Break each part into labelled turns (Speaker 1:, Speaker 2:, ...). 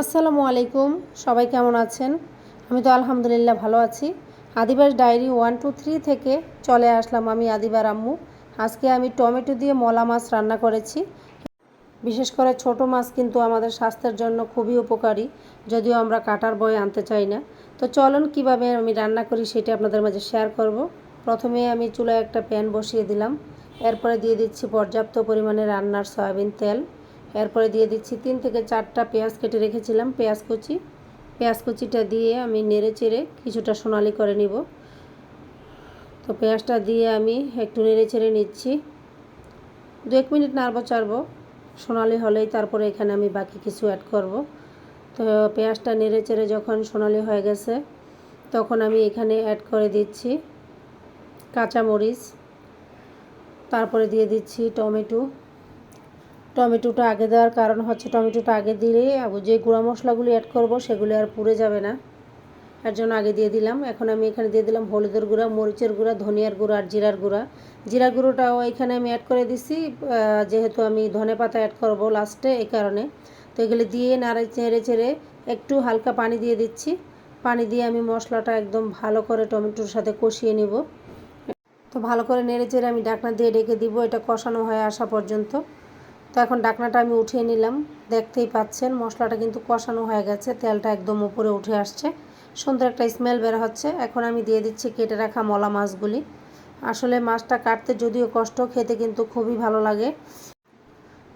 Speaker 1: আসসালামু আলাইকুম, সবাই কেমন আছেন? আমি তো আলহামদুলিল্লাহ ভালো আছি। আদিবাস ডায়েরি ওয়ান, টু, থ্রি থেকে চলে আসলাম আমি আদিবার আম্মু আজকে আমি টমেটো দিয়ে মলা মাছ রান্না করেছি। বিশেষ করে ছোট মাছ কিন্তু আমাদের স্বাস্থ্যের জন্য খুবই উপকারী, যদিও আমরা কাটার বয় আনতে চাই না। তো চলুন কীভাবে আমি রান্না করি সেটা আপনাদের মাঝে শেয়ার করব। প্রথমে আমি চুলায় একটা প্যান বসিয়ে দিলাম। এরপরে দিয়ে দিচ্ছি পর্যাপ্ত পরিমাণে রান্নার সয়াবিন তেল। এরপরে দিয়ে দিচ্ছি তিন থেকে চারটা পেঁয়াজ কেটে রেখেছিলাম, পেঁয়াজ কুচি। পেঁয়াজ কুচিটা দিয়ে আমি নেড়ে চেড়ে কিছুটা সোনালি করে নিব। তো পেঁয়াজটা দিয়ে আমি একটু নেড়ে চেড়ে নিচ্ছি। দু এক মিনিট নাড়বো, চাড়বো। সোনালি হলেই তারপরে এখানে আমি বাকি কিছু অ্যাড করব। তো পেঁয়াজটা নেড়ে চেড়ে যখন সোনালি হয়ে গেছে, তখন আমি এখানে অ্যাড করে দিচ্ছি কাঁচামরিচ। তারপরে দিয়ে দিচ্ছি টমেটো। টমেটোটা আগে দেওয়ার কারণ হচ্ছে টমেটোটা আগে দিলে যে গুঁড়া মশলাগুলি অ্যাড করব সেগুলি আর পুড়ে যাবে না। এর জন্য আগে দিয়ে দিলাম। এখন আমি এখানে দিয়ে দিলাম হলুদের গুঁড়া, মরিচের গুঁড়া, ধনিয়ার গুঁড়া আর জিরার গুঁড়া। জিরার গুঁড়োটাও এখানে আমি অ্যাড করে দিছি যেহেতু আমি ধনে পাতা অ্যাড করব লাস্টে এই কারণে। তো এগুলি দিয়ে নাড়ে চেড়ে চেড়ে একটু হালকা পানি দিয়ে দিচ্ছি। পানি দিয়ে আমি মশলাটা একদম ভালো করে টমেটোর সাথে কষিয়ে নেব। তো ভালো করে নেড়ে চেড়ে আমি ডাকনা দিয়ে ডেকে দিব। এটা কষানো হয়ে আসা পর্যন্ত। তো এখন ডাকনাটা আমি উঠিয়ে নিলাম। দেখতেই পাচ্ছেন, মশলাটা কিন্তু কষানো হয়ে গেছে, তেলটা একদম উপরে উঠে আসছে। সুন্দর একটা স্মেল বের হচ্ছে। এখন আমি দিয়ে দিচ্ছি কেটে রাখা মলা মাছগুলি। আসলে মাছটা কাটতে যদিও কষ্ট, খেতে কিন্তু খুবই ভালো লাগে।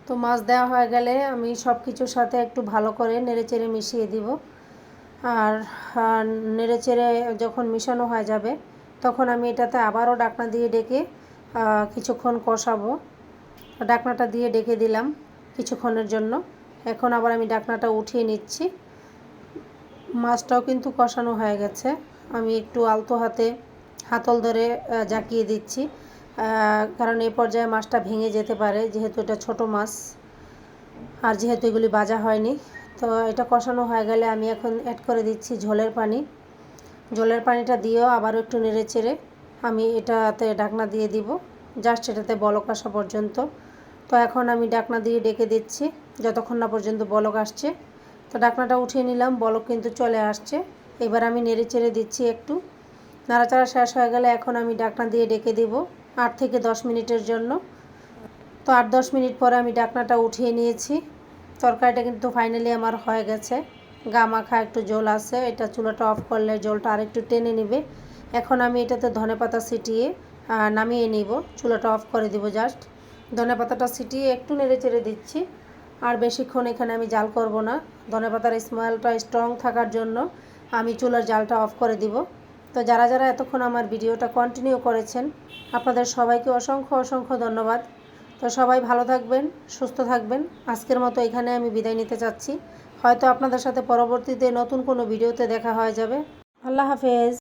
Speaker 1: তো মাছ দেওয়া হয়ে গেলে আমি সব কিছুর সাথে একটু ভালো করে নেড়েচেড়ে মিশিয়ে দিব। আর নেড়েচেড়ে যখন মিশানো হয়ে যাবে, তখন আমি এটাতে আবারও ডাকনা দিয়ে ডেকে কিছুক্ষণ কষাবো। ডাকনাটা দিয়ে ডেকে দিলাম কিছুক্ষণের জন্য। এখন আবার আমি ডাকনাটা উঠিয়ে নিচ্ছি। মাছটাও কিন্তু কষানো হয়ে গেছে। আমি একটু আলতো হাতে হাতল ধরে জাকিয়ে দিচ্ছি। কারণ এই পর্যায়ে মাছটা ভেঙে যেতে পারে, যেহেতু এটা ছোট মাছ আর যেহেতু এগুলি বাজা হয়নি। তো এটা কষানো হয়ে গেলে আমি এখন অ্যাড করে দিচ্ছি ঝোলের পানি। জলের পানিটা দিয়েও আবারও একটু নেড়ে চেড়ে আমি এটাতে ডাকনা দিয়ে দিব জাস্ট এটাতে বলক আসা পর্যন্ত। তো এখন আমি ডাকনা দিয়ে ডেকে দিচ্ছি, যতক্ষণ না পর্যন্ত বলক আসছে। তো ডাকনাটা উঠিয়ে নিলাম, বলক কিন্তু চলে আসছে। এবার আমি নেড়ে চেড়ে দিচ্ছি একটু। নাড়াচাড়া শেষ হয়ে গেলে এখন আমি ডাকনা দিয়ে ডেকে দেব আট থেকে দশ মিনিটের জন্য। তো আট দশ মিনিট পরে আমি ডাকনাটা উঠিয়ে নিয়েছি। তরকারিটা কিন্তু ফাইনালি আমার হয়ে গেছে। গা মাখা একটু জল আছে, এটা চুলাটা অফ করলে জলটা আরেকটু টেনে নেবে। এখন আমি এটাতে ধনে পাতা ছিটিয়ে নামিয়ে নিব। চুলাটা অফ করে দিব জাস্ট। ধনে পাতাটা ছিটিয়ে একটু নেড়ে চেড়ে দিচ্ছি। আর বেশিক্ষণ এখানে আমি জাল করব না। ধনে পাতার স্মেলটা স্ট্রং থাকার জন্য আমি চুলার জালটা অফ করে দিব। তো যারা যারা এতক্ষণ আমার ভিডিওটা কন্টিনিউ করেছেন, আপনাদের সবাইকে অসংখ্য অসংখ্য ধন্যবাদ। তো সবাই ভালো থাকবেন, সুস্থ থাকবেন। আজকের মতো এখানে আমি বিদায় নিতে চাচ্ছি। হয়তো আপনাদের সাথে পরবর্তীতে নতুন কোনো ভিডিওতে দেখা হয়ে যাবে। আল্লাহ হাফেজ।